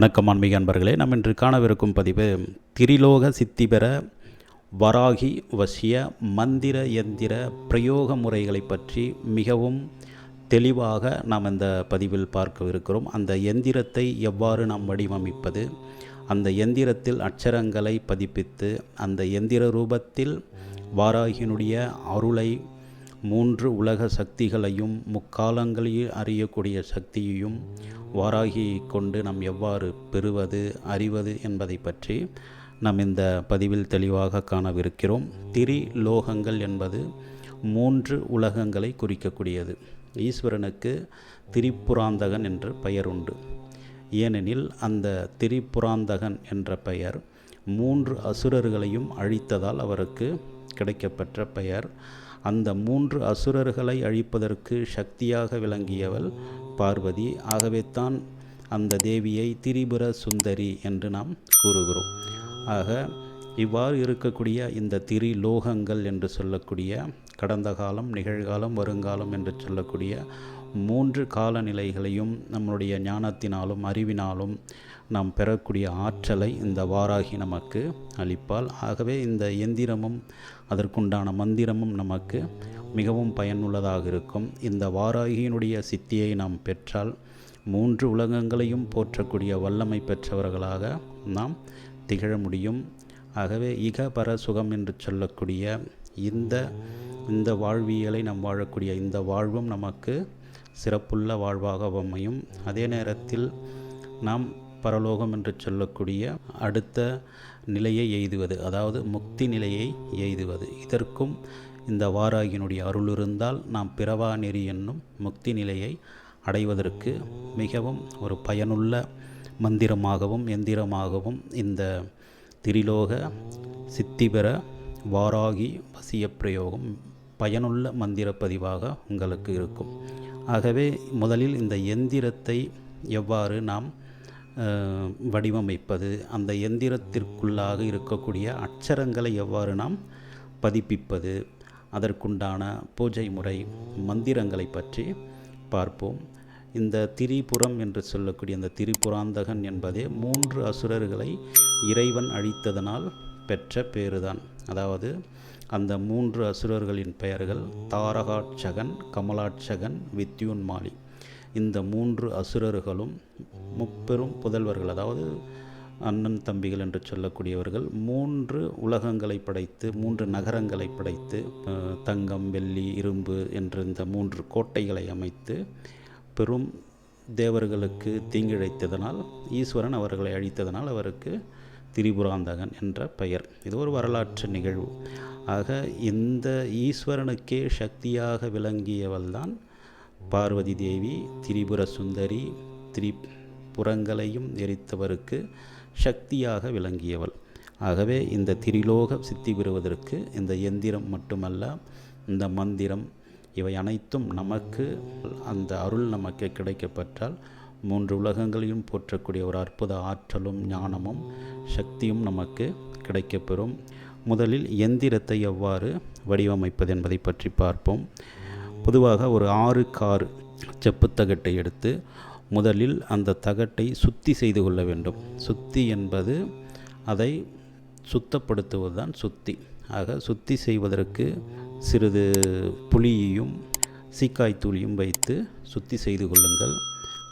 வணக்கம் ஆன்மீக அன்பர்களே நாம் இன்று காணவிருக்கும் பதிவு திரிலோக சித்தி பெற வராகி வசிய மந்திர எந்திர பிரயோக முறைகளை பற்றி மிகவும் தெளிவாக நாம் இந்த பதிவில் பார்க்கவிருக்கிறோம். அந்த எந்திரத்தை எவ்வாறு நாம் வடிவமைப்பது அந்த எந்திரத்தில் அட்சரங்களை பதிப்பித்து அந்த எந்திர ரூபத்தில் வாராகியினுடைய அருளை மூன்று உலக சக்திகளையும் முக்காலங்களில் அறியக்கூடிய சக்தியையும் வாராகி கொண்டு நாம் எவ்வாறு பெறுவது அறிவது என்பதை பற்றி நாம் இந்த பதிவில் தெளிவாக காணவிருக்கிறோம். திரி லோகங்கள் என்பது மூன்று உலகங்களை குறிக்கக்கூடியது. ஈஸ்வரனுக்கு திரிபுராந்தகன் என்று பெயர் உண்டு. ஏனெனில் அந்த திரிபுராந்தகன் என்ற பெயர் மூன்று அசுரர்களையும் அழித்ததால் அவருக்கு கிடைக்கப்பெற்ற பெயர் அந்த மூன்று அசுரர்களை அழிப்பதற்கு சக்தியாக விளங்கியவள் பார்வதி. ஆகவே தான் அந்த தேவியை திரிபுர சுந்தரி என்று நாம் கூறுகிறோம். ஆக இவ்வாறு இருக்கக்கூடிய இந்த திரி லோகங்கள் என்று சொல்லக்கூடிய கடந்த காலம் நிகழ்காலம் வருங்காலம் என்று சொல்லக்கூடிய மூன்று காலநிலைகளையும் நம்முடைய ஞானத்தினாலும் அறிவினாலும் நாம் பெறக்கூடிய ஆற்றலை இந்த வாராகி நமக்கு அளிப்பால் ஆகவே இந்த எந்திரமும் அதற்குண்டான மந்திரமும் நமக்கு மிகவும் பயனுள்ளதாக இருக்கும். இந்த வாராகியினுடைய சித்தியை நாம் பெற்றால் மூன்று உலகங்களையும் போற்றக்கூடிய வல்லமை பெற்றவர்களாக நாம் திகழ முடியும். ஆகவே இக பர சுகம் என்று சொல்லக்கூடிய இந்த இந்த வாழ்வியலை நாம் வாழக்கூடிய இந்த வாழ்வும் நமக்கு சிறப்புள்ள வாழ்வாக அமையும். அதே நேரத்தில் நாம் பரலோகம் என்று சொல்லக்கூடிய அடுத்த நிலையை எய்துவது அதாவது முக்தி நிலையை எய்துவது. இதற்கும் இந்த வாராகியினுடைய அருள் இருந்தால் நாம் பிறவா நெறி என்னும் முக்தி நிலையை அடைவதற்கு மிகவும் ஒரு பயனுள்ள மந்திரமாகவும் எந்திரமாகவும் இந்த திரிலோக சித்திபெற வாராகி வசிய பிரயோகம் பயனுள்ள மந்திர பதிவாக உங்களுக்கு இருக்கும். ஆகவே முதலில் இந்த எந்திரத்தை எவ்வாறு நாம் வடிவமைப்பது அந்த எந்திரத்திற்குள்ளாக இருக்கக்கூடிய அச்சரங்களை எவ்வாறு நாம் பதிப்பிப்பது அதற்குண்டான பூஜை முறை மந்திரங்களை பற்றி பார்ப்போம். இந்த திரிபுரம் என்று சொல்லக்கூடிய இந்த திரிபுராந்தகன் என்பதே மூன்று அசுரர்களை இறைவன் அழித்ததனால் பெற்ற பேருதான். அதாவது அந்த மூன்று அசுரர்களின் பெயர்கள் தாரகாட்சகன் கமலாட்சகன் வித்யுன்மாலி. இந்த மூன்று அசுரர்களும் முப்பெரும் புதல்வர்கள் அதாவது அண்ணன் தம்பிகள் என்று சொல்லக்கூடியவர்கள் மூன்று உலகங்களை படைத்து மூன்று நகரங்களை படைத்து தங்கம் வெள்ளி இரும்பு என்ற இந்த மூன்று கோட்டைகளை அமைத்து பெரும் தேவர்களுக்கு தீங்கிழைத்ததனால் ஈஸ்வரன் அவர்களை அழித்ததனால் அவருக்கு திரிபுராந்தகன் என்ற பெயர். இது ஒரு வரலாற்று நிகழ்வு. ஆக இந்த ஈஸ்வரனுக்கே சக்தியாக விளங்கியவள்தான் பார்வதி தேவி திரிபுர சுந்தரி திரிபுரங்களையும் எரித்தவருக்கு சக்தியாக விளங்கியவள். ஆகவே இந்த திரிலோக சித்தி பெறுவதற்கு இந்த எந்திரம் மட்டுமல்ல இந்த மந்திரம் இவை அனைத்தும் நமக்கு அந்த அருள் நமக்கு கிடைக்கப்பட்டால் மூன்று உலகங்களையும் போற்றக்கூடிய ஒரு அற்புத ஆற்றலும் ஞானமும் சக்தியும் நமக்கு கிடைக்கப்பெறும். முதலில் எந்திரத்தை எவ்வாறு வடிவமைப்பது என்பதை பற்றி பார்ப்போம். பொதுவாக ஒரு ஆறு கார் செப்பு தகட்டை எடுத்து முதலில் அந்த தகட்டை சுத்தி செய்து கொள்ள வேண்டும். சுத்தி என்பது அதை சுத்தப்படுத்துவது தான் சுத்தி. ஆக சுத்தி செய்வதற்கு சிறிது புளியையும் சீக்காய் தூளியும் வைத்து சுத்தி செய்து கொள்ளுங்கள்.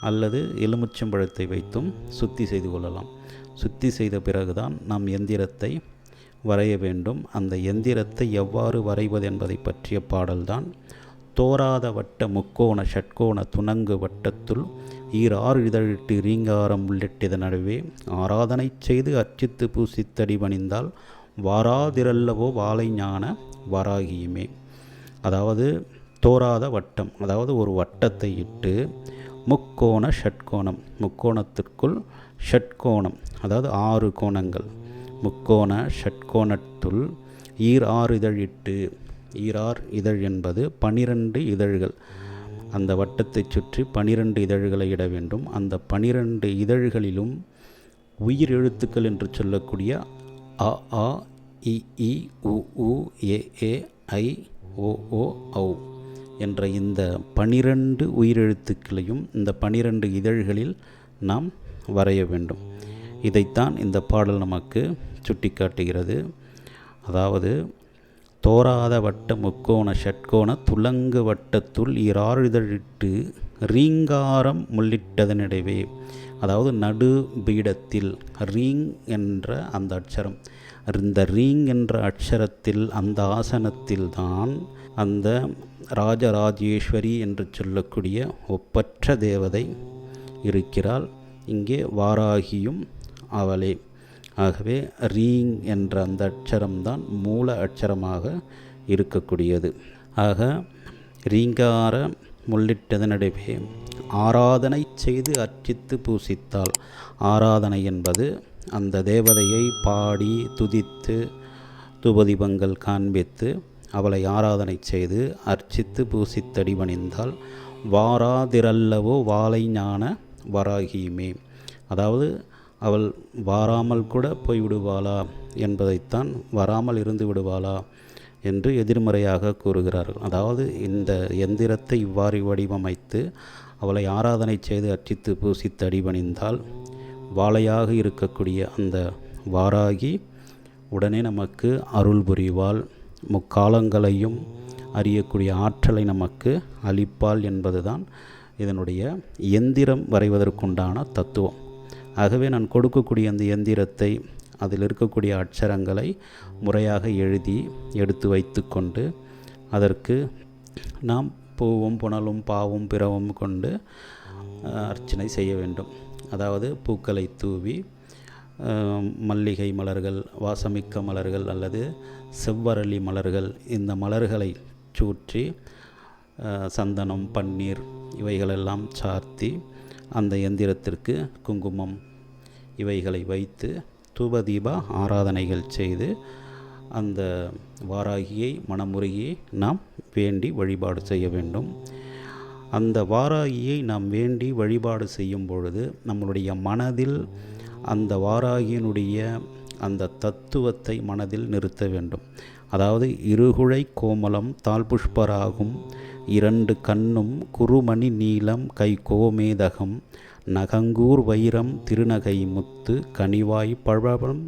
அல்லது எலுமிச்சம்பழத்தை வைத்தும் சுத்தி செய்து கொள்ளலாம். சுத்தி செய்த பிறகுதான் நாம் எந்திரத்தை வரைய வேண்டும். அந்த எந்திரத்தை எவ்வாறு வரைவது என்பதை பற்றிய பாடல்தான் தோராத வட்ட முக்கோண ஷட்கோண துணங்கு வட்டத்துள் ஈராறு இதழிட்டு ரீங்காரம் உள்ளிட்டத நடுவே ஆராதனை செய்து அர்ச்சித்து பூசித்தடி பணிந்தால் வாராதிரல்லவோ வாழை ஞான வராகியுமே. அதாவது தோராத வட்டம் அதாவது ஒரு வட்டத்தை இட்டு முக்கோண ஷட்கோணம் முக்கோணத்திற்குள் ஷட்கோணம் அதாவது ஆறு கோணங்கள் முக்கோண ஷட்கோணத்துள் ஈர் ஆறு இதழிட்டு ஈரார் இதழ் என்பது பனிரெண்டு இதழ்கள். அந்த வட்டத்தை சுற்றி பனிரெண்டு இதழ்களை இட வேண்டும். அந்த பனிரெண்டு இதழ்களிலும் உயிர் எழுத்துக்கள் என்று சொல்லக்கூடிய அ ஆ இ இ உ உ ஏ ஏ ஐ ஓ ஓ ஔ என்ற இந்த பனிரெண்டு உயிரெழுத்துக்களையும் இந்த பனிரெண்டு இதழ்களில் நாம் வரைய வேண்டும். இதைத்தான் இந்த பாடல் நமக்கு சுட்டிக்காட்டுகிறது. அதாவது தோராத வட்ட முக்கோண ஷட்கோண துலங்கு வட்டத்துள் இராறுதழிட்டு ரீங்காரம் முள்ளிட்டதனிடைவே அதாவது நடு பீடத்தில் ரீங் என்ற அந்த அட்சரம். இந்த ரீங் என்ற அட்சரத்தில் அந்த ஆசனத்தில் தான் அந்த ராஜராஜேஸ்வரி என்று சொல்லக்கூடிய ஒப்பற்ற தேவதை இருக்கிறாள். இங்கே வாராகியும் அவளே. ஆகவே ரீங் என்ற அந்த அட்சரம்தான் மூல அட்சரமாக இருக்கக்கூடியது. ஆக ரீங்கார முள்ளிட்டதனிடையே ஆராதனை செய்து அர்ச்சித்து பூசித்தால் ஆராதனை என்பது அந்த தேவதையை பாடி துதித்து துபதிபங்கள் காண்பித்து அவளை ஆராதனை செய்து அர்ச்சித்து பூசித்தடிவணிந்தால் வாராதிரல்லவோ வாழை ஞான வராகியுமே. அதாவது அவள் வாராமல் கூட போய்விடுவாளா என்பதைத்தான் வராமல் இருந்து விடுவாளா என்று எதிர்மறையாக கூறுகிறார்கள். அதாவது இந்த எந்திரத்தை இவ்வாறு வடிவமைத்து அவளை ஆராதனை செய்து அர்ச்சித்து பூசித்து அடிபணிந்தால் வாழையாக இருக்கக்கூடிய அந்த வாராகி உடனே நமக்கு அருள் புரிவாள். முக்காலங்களையும் அறியக்கூடிய ஆற்றலை நமக்கு அளிப்பாள் என்பதுதான் இதனுடைய எந்திரம் வரைவதற்குண்டான தத்துவம். ஆகவே நான் கொடுக்கக்கூடிய அந்த எந்திரத்தை அதில் இருக்கக்கூடிய அட்சரங்களை முறையாக எழுதி எடுத்து வைத்து கொண்டு அதற்கு நாம் பூவும் புனலும் பாவும் பிறவும் கொண்டு அர்ச்சனை செய்ய வேண்டும். அதாவது பூக்களை தூவி மல்லிகை மலர்கள் வாசமிக்க மலர்கள் அல்லது செவ்வரளி மலர்கள் இந்த மலர்களை சூற்றி சந்தனம் பன்னீர் இவைகளெல்லாம் சார்த்தி அந்த எந்திரத்திற்கு குங்குமம் இவைகளை வைத்து தூபதீப ஆராதனைகள் செய்து அந்த வாராகியை மனமுருகியை நாம் வேண்டி வழிபாடு செய்ய வேண்டும். அந்த வாராகியை நாம் வேண்டி வழிபாடு செய்யும் பொழுது நம்மளுடைய மனதில் அந்த வாராகியினுடைய அந்த தத்துவத்தை மனதில் நிறுத்த வேண்டும். அதாவது இருகுழை கோமலம் தாழ்புஷ்பராகும் இரண்டு கண்ணும் குறுமணி நீளம் கை கோமேதகம் நகங்கூர் வைரம் திருநகை முத்து கனிவாய் பழபம்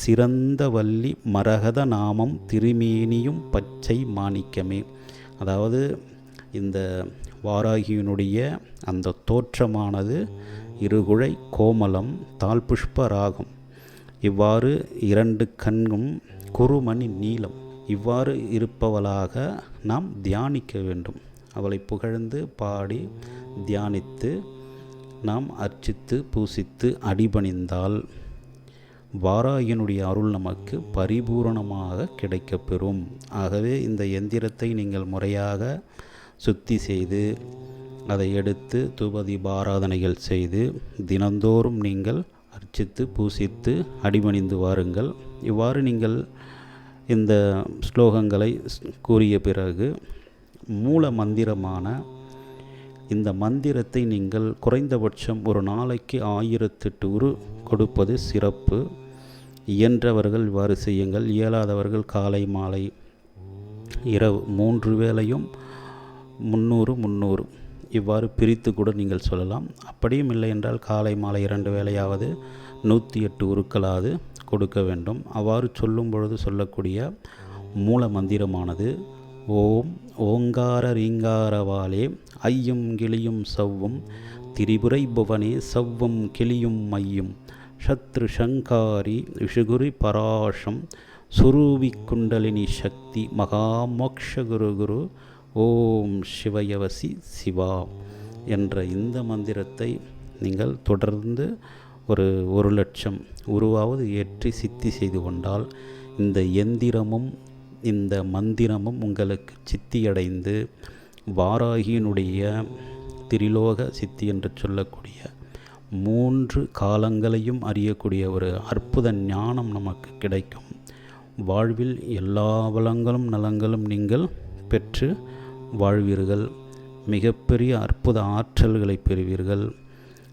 சிறந்த வள்ளி மரகத நாமம் திருமேனியும் பச்சை மாணிக்கமே. அதாவது இந்த வாராகியினுடைய அந்த தோற்றமானது இருகுழை கோமலம் தாழ்புஷ்ப ராகம் இவ்வாறு இரண்டு கண்ணும் குறுமணி நீளம். இவ்வாறு இருப்பவளாக நாம் தியானிக்க வேண்டும். அவளை புகழ்ந்து பாடி தியானித்து நாம் அர்ச்சித்து பூசித்து அடிபணிந்தால் வாராயனுடைய அருள் நமக்கு பரிபூரணமாக கிடைக்கப்பெறும். ஆகவே இந்த எந்திரத்தை நீங்கள் முறையாக சுத்தி செய்து அதை எடுத்து தூபதீப ஆராதனைகள் செய்து தினந்தோறும் நீங்கள் அர்ச்சித்து பூசித்து அடிபணிந்து வாருங்கள். இவ்வாறு நீங்கள் இந்த ஸ்லோகங்களை கூறிய பிறகு மூல மந்திரமான இந்த மந்திரத்தை நீங்கள் குறைந்தபட்சம் ஒரு நாளைக்கு ஆயிரத்து உரு கொடுப்பது சிறப்பு. இயன்றவர்கள் இவ்வாறு செய்யுங்கள். இயலாதவர்கள் காலை மாலை இரவு மூன்று வேளையும் முந்நூறு முந்நூறு. இவ்வாறு பிரித்து கூட நீங்கள் சொல்லலாம். அப்படியும் இல்லை என்றால் காலை மாலை இரண்டு வேளையாவது நூற்றி எட்டு உருக்களாவது கொடுக்க வேண்டும். அவ்வாறு சொல்லும் பொழுது சொல்லக்கூடிய மூல மந்திரமானது ஓம் ஓங்கார ரீங்காரவாலே ஐயும் கிளியும் சவ்வும் திரிபுரை புவனே சவ்வும் கிளியும் மையும் சத்ரு சங்காரி விஷுகுரி பராஷம் சுரூபி குண்டலினி சக்தி மகாமோக்ஷ குரு குரு ஓம் சிவயவசி சிவா என்ற இந்த மந்திரத்தை நீங்கள் தொடர்ந்து ஒரு ஒரு லட்சம் உருவாவது ஏற்றி சித்தி செய்து கொண்டால் இந்த எந்திரமும் இந்த மந்திரமும் உங்களுக்கு சித்தியடைந்து வாராகியினுடைய திரிலோக சித்தி என்று சொல்லக்கூடிய மூன்று காலங்களையும் அறியக்கூடிய ஒரு அற்புத ஞானம் நமக்கு கிடைக்கும். வாழ்வில் எல்லா வளங்களும் நலங்களும் நீங்கள் பெற்று வாழ்வீர்கள். மிகப்பெரிய அற்புத ஆற்றல்களை பெறுவீர்கள்.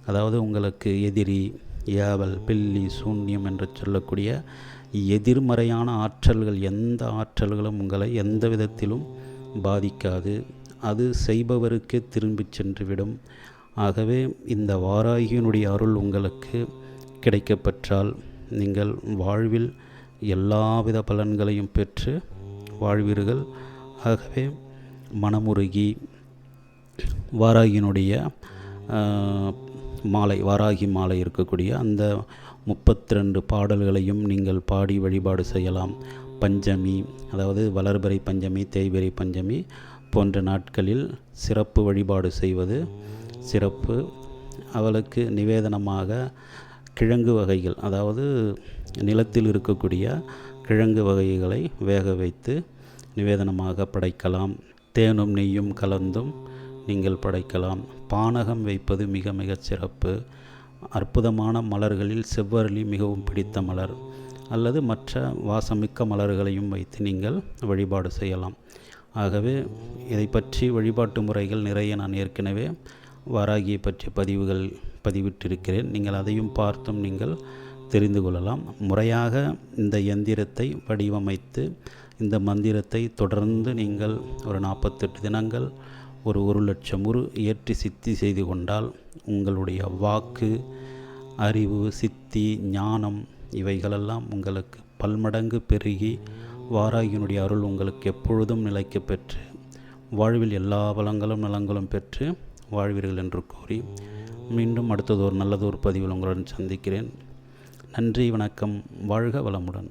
அதாவது உங்களுக்கு எதிரி ஏவல் பில்லி சூன்யம் என்று சொல்லக்கூடிய எதிர்மறையான ஆற்றல்கள் எந்த ஆற்றல்களும் உங்களை எந்த விதத்திலும் பாதிக்காது. அது செய்பவருக்கு திரும்பி சென்றுவிடும். ஆகவே இந்த வாராகியினுடைய அருள் உங்களுக்கு கிடைக்கப்பெற்றால் நீங்கள் வாழ்வில் எல்லாவித பலன்களையும் பெற்று வாழ்வீர்கள். ஆகவே மனமுருகி வாராகியினுடைய மாலை வாராகி மாலை இருக்கக்கூடிய அந்த முப்பத்தி ரெண்டு பாடல்களையும் நீங்கள் பாடி வழிபாடு செய்யலாம். பஞ்சமி அதாவது வளர்பிறை பஞ்சமி தேய்பிறை பஞ்சமி போன்ற நாட்களில் சிறப்பு வழிபாடு செய்வது சிறப்பு. அவளுக்கு நிவேதனமாக கிழங்கு வகைகள் அதாவது நிலத்தில் இருக்கக்கூடிய கிழங்கு வகைகளை வேக வைத்து நிவேதனமாக படைக்கலாம். தேனும் நெய்யும் கலந்தும் நீங்கள் படைக்கலாம். பானகம் வைப்பது மிக மிகச் சிறப்பு. அற்புதமான மலர்களில் செவ்வரளி மிகவும் பிடித்த மலர். அல்லது மற்ற வாசமிக்க மலர்களையும் வைத்து நீங்கள் வழிபாடு செய்யலாம். ஆகவே இதை பற்றி வழிபாட்டு முறைகள் நிறைய நான் ஏற்கனவே வாராகியை பற்றிய பதிவுகள் பதிவிட்டிருக்கிறேன். நீங்கள் அதையும் பார்த்தும் நீங்கள் தெரிந்து கொள்ளலாம். முறையாக இந்த எந்திரத்தை வடிவமைத்து இந்த மந்திரத்தை தொடர்ந்து நீங்கள் ஒரு நாற்பத்தெட்டு தினங்கள் ஒரு ஒரு லட்சம் உரு ஏற்றி சித்தி செய்து கொண்டால் உங்களுடைய வாக்கு அறிவு சித்தி ஞானம் இவைகளெல்லாம் உங்களுக்கு பல்மடங்கு பெருகி வாராகியினுடைய அருள் உங்களுக்கு எப்பொழுதும் நிலைக்க பெற்று வாழ்வில் எல்லா வளங்களும் நலங்களும் பெற்று வாழ்வீர்கள் என்று கூறி மீண்டும் அடுத்ததொரு நல்லதொரு பதிவில் உங்களுடன் சந்திக்கிறேன். நன்றி வணக்கம் வாழ்க வளமுடன்.